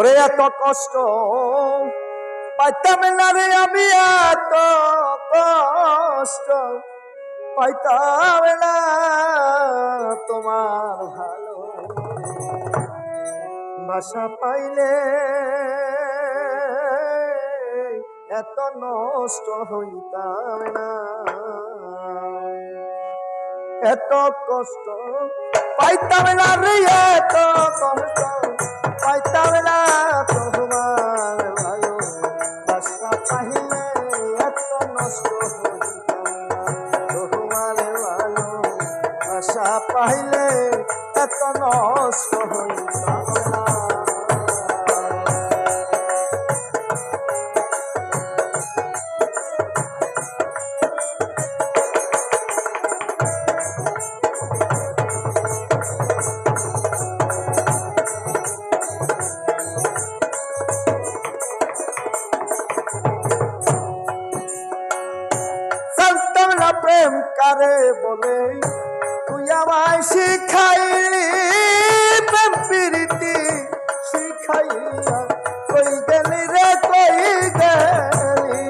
ওরে এত কষ্ট পাইতাম না রে আমি এত কষ্ট পাইতাম না তোমার ভালো ভাষা পাইলে এত নষ্ট হইতাম না। এত কষ্ট পাইতাম না রে, এত কষ্ট পাইতাম না। ভাষা পাইলে এত নষ্ট হইতাম না। প্রেম কারে বলে শিখাইলি প্রেম প্রীতি শিখাইয়া কই গেলি রে, কই গেলি?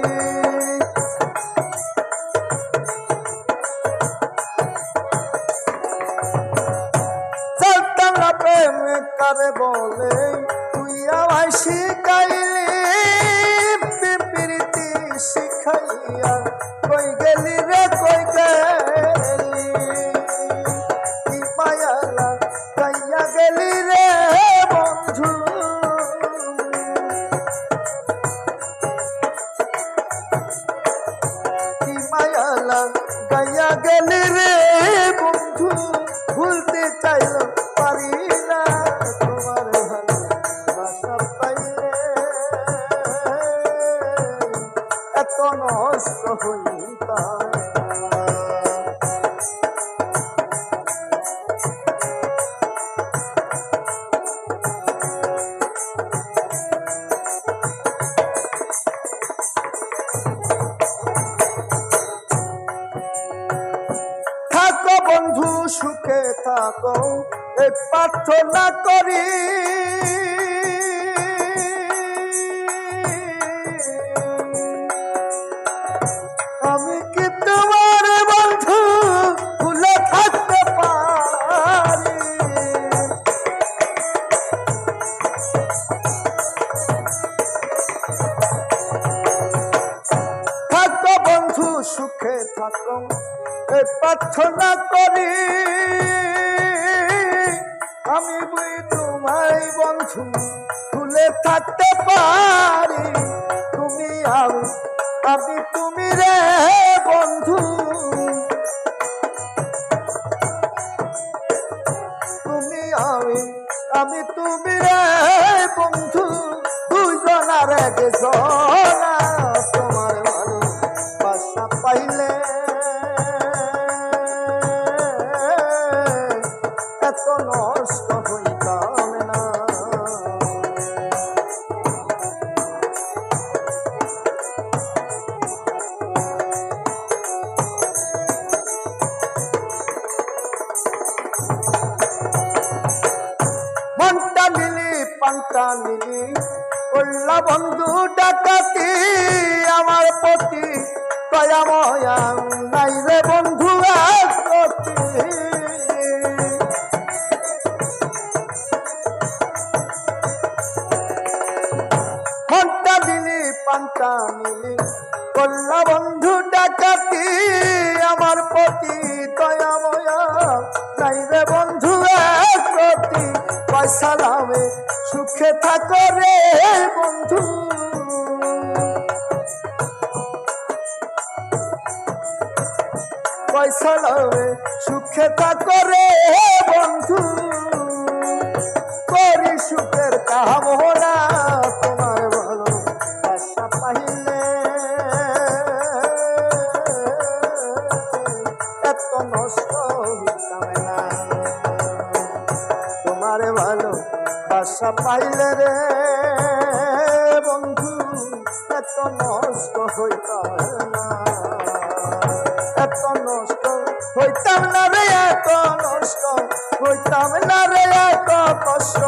জানতাম না প্রেম কারে বলে, তুই আমায় শিখাইলি গাইয়া গেলি রে বন্ধু, ভুলতে চাইল পারি না তোমার ভালো বাসা পাইলে। এত নষ্ট হইতাম সুখে থাকো এই প্রার্থনা করি। বন্ধু সুখে থাকো। এই প্রার্থনা করি, আমি বই তোমায় বন্ধু, ভুলে থাকতে পারি। তুমি আমি আমি তুমি রে বন্ধু। তুমি আমি আমি তুমি পাইলে এত নষ্ট হইতাম না। মনটা নিলি পান্তা নিলি করলা বন্ধু ডাকাতি আমার প্রতি দয়া ময়া নাই রে বন্ধু দিলি পান্তা বন্ধু, ডাকাতি আমার প্রতি দয়া ময়া নাই রে বন্ধু প্রতি পয়সা দামে সুখে থাকো রে বন্ধু। পয়সা দামে সুখে থাকো রে বন্ধু। করি সুখের কামনা তোমার ভালো আশা পাইলে। এত নষ্ট হইতাম না। তোমার ভালো আশা পাইলে রে বন্ধু, এত নষ্ট হইতাম না। হইতাম না রে এত নষ্ট হইতাম না রে এত কষ্ট।